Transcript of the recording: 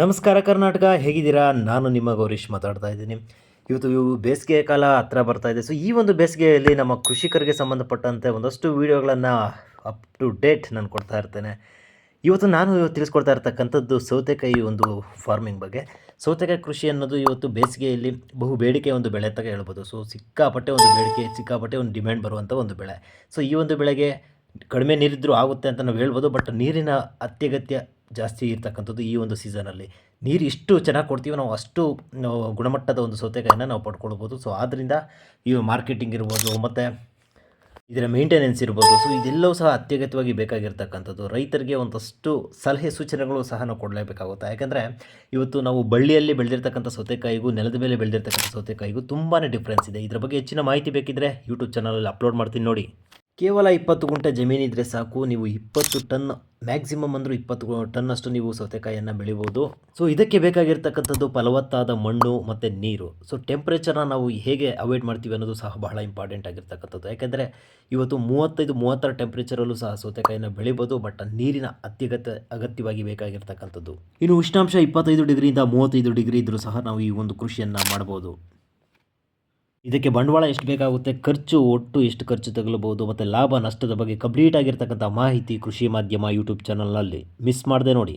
ನಮಸ್ಕಾರ ಕರ್ನಾಟಕ, ಹೇಗಿದ್ದೀರಾ? ನಾನು ನಿಮ್ಮ ಗೌರೀಶ್ ಮಾತಾಡ್ತಾ ಇದ್ದೀನಿ. ಇವತ್ತು ಇವು ಬೇಸಿಗೆ ಕಾಲ ಹತ್ರ ಬರ್ತಾ ಇದೆ. ಸೊ ಈ ಒಂದು ಬೇಸಿಗೆಯಲ್ಲಿ ನಮ್ಮ ಕೃಷಿಕರಿಗೆ ಸಂಬಂಧಪಟ್ಟಂತೆ ಒಂದಷ್ಟು ವೀಡಿಯೋಗಳನ್ನು ಅಪ್ ಟು ಡೇಟ್ ನಾನು ಕೊಡ್ತಾ ಇರ್ತೇನೆ. ಇವತ್ತು ನಾನು ತಿಳಿಸ್ಕೊಡ್ತಾ ಇರ್ತಕ್ಕಂಥದ್ದು ಸೌತೆಕಾಯಿ ಒಂದು ಫಾರ್ಮಿಂಗ್ ಬಗ್ಗೆ. ಸೌತೆಕಾಯಿ ಕೃಷಿ ಅನ್ನೋದು ಇವತ್ತು ಬೇಸಿಗೆಯಲ್ಲಿ ಬಹು ಬೇಡಿಕೆ ಒಂದು ಬೆಳೆ ಅಂತ ಹೇಳ್ಬೋದು. ಸೊ ಸಿಕ್ಕಾಪಟ್ಟೆ ಒಂದು ಬೇಡಿಕೆ, ಸಿಕ್ಕಾಪಟ್ಟೆ ಒಂದು ಡಿಮ್ಯಾಂಡ್ ಬರುವಂಥ ಒಂದು ಬೆಳೆ. ಸೊ ಈ ಒಂದು ಬೆಳೆಗೆ ಕಡಿಮೆ ನೀರಿದ್ದರೂ ಆಗುತ್ತೆ ಅಂತ ನಾವು ಹೇಳ್ಬೋದು ಬಟ್ ನೀರಿನ ಅತ್ಯಗತ್ಯ ಜಾಸ್ತಿ ಇರ್ತಕ್ಕಂಥದ್ದು ಈ ಒಂದು ಸೀಸನಲ್ಲಿ. ನೀರು ಎಷ್ಟು ಚೆನ್ನಾಗಿ ಕೊಡ್ತೀವೋ ನಾವು ಅಷ್ಟು ಗುಣಮಟ್ಟದ ಒಂದು ಸೌತೆಕಾಯಿನ ನಾವು ಪಡ್ಕೊಳ್ಬೋದು. ಸೊ ಆದ್ದರಿಂದ ಈ ಮಾರ್ಕೆಟಿಂಗ್ ಇರ್ಬೋದು, ಮತ್ತು ಇದರ ಮೇಂಟೆನೆನ್ಸ್ ಇರ್ಬೋದು. ಸೊ ಇದೆಲ್ಲವೂ ಸಹ ಅತ್ಯಗತ್ಯವಾಗಿ ಬೇಕಾಗಿರ್ತಕ್ಕಂಥದ್ದು. ರೈತರಿಗೆ ಒಂದಷ್ಟು ಸಲಹೆ ಸೂಚನೆಗಳು ಸಹ ನಾವು ಕೊಡಲೇಬೇಕಾಗುತ್ತೆ. ಯಾಕೆಂದರೆ ಇವತ್ತು ನಾವು ಬಳ್ಳಿಯಲ್ಲಿ ಬೆಳೆದಿರ್ತಕ್ಕಂಥ ಸೌತೆಕಾಯಿಗೂ ನೆಲದ ಮೇಲೆ ಬೆಳೆದಿರ್ತಕ್ಕಂಥ ಸೌತೆಕಾಯಿಗೂ ತುಂಬಾ ಡಿಫ್ರೆನ್ಸ್ ಇದೆ. ಇದರ ಬಗ್ಗೆ ಹೆಚ್ಚಿನ ಮಾಹಿತಿ ಬೇಕಿದ್ದರೆ ಯೂಟ್ಯೂಬ್ ಚಾನಲಲ್ಲಿ ಅಪ್ಲೋಡ್ ಮಾಡ್ತೀನಿ ನೋಡಿ. ಕೇವಲ ಇಪ್ಪತ್ತು ಗುಂಟೆ ಜಮೀನಿದ್ರೆ ಸಾಕು. ನೀವು ಇಪ್ಪತ್ತು ಟನ್ ಮ್ಯಾಕ್ಸಿಮಮ್ ಅಂದರೂ ಇಪ್ಪತ್ತು ಟನ್ನಷ್ಟು ನೀವು ಸೌತೆಕಾಯಿಯನ್ನು ಬೆಳಿಬೋದು. ಸೊ ಇದಕ್ಕೆ ಬೇಕಾಗಿರ್ತಕ್ಕಂಥದ್ದು ಫಲವತ್ತಾದ ಮಣ್ಣು ಮತ್ತು ನೀರು. ಸೊ ಟೆಂಪ್ರೇಚರ್ನ ನಾವು ಹೇಗೆ ಅವಾಯ್ಡ್ ಮಾಡ್ತೀವಿ ಅನ್ನೋದು ಸಹ ಬಹಳ ಇಂಪಾರ್ಟೆಂಟ್ ಆಗಿರ್ತಕ್ಕಂಥದ್ದು. ಯಾಕೆಂದರೆ ಇವತ್ತು ಮೂವತ್ತೈದು, ಮೂವತ್ತರ ಟೆಂಪ್ರೇಚರಲ್ಲೂ ಸಹ ಸೌತೆಕಾಯಿನ ಬೆಳಿಬೋದು ಬಟ್ ನೀರಿನ ಅತ್ಯಗತ್ಯ, ಅಗತ್ಯವಾಗಿ ಬೇಕಾಗಿರ್ತಕ್ಕಂಥದ್ದು. ಇನ್ನು ಉಷ್ಣಾಂಶ ಇಪ್ಪತ್ತೈದು ಡಿಗ್ರಿಯಿಂದ ಮೂವತ್ತೈದು ಡಿಗ್ರಿ ಇದ್ದರೂ ಸಹ ನಾವು ಈ ಒಂದು ಕೃಷಿಯನ್ನು ಮಾಡ್ಬೋದು. ಇದಕ್ಕೆ ಬಂಡವಾಳ ಎಷ್ಟು ಬೇಕಾಗುತ್ತೆ? ಖರ್ಚು, ಒಟ್ಟು ಎಷ್ಟು ಖರ್ಚು ತಗಲಬಹುದು? ಮತ್ತು ಲಾಭ, ನಷ್ಟದ ಬಗ್ಗೆ ಕಂಪ್ಲೀಟ್ ಆಗಿರ್ತಕ್ಕಂಥ ಮಾಹಿತಿ ಕೃಷಿ ಮಾಧ್ಯಮ ಯೂಟ್ಯೂಬ್ ಚಾನಲ್ನಲ್ಲಿ ಮಿಸ್ ಮಾಡದೆ ನೋಡಿ.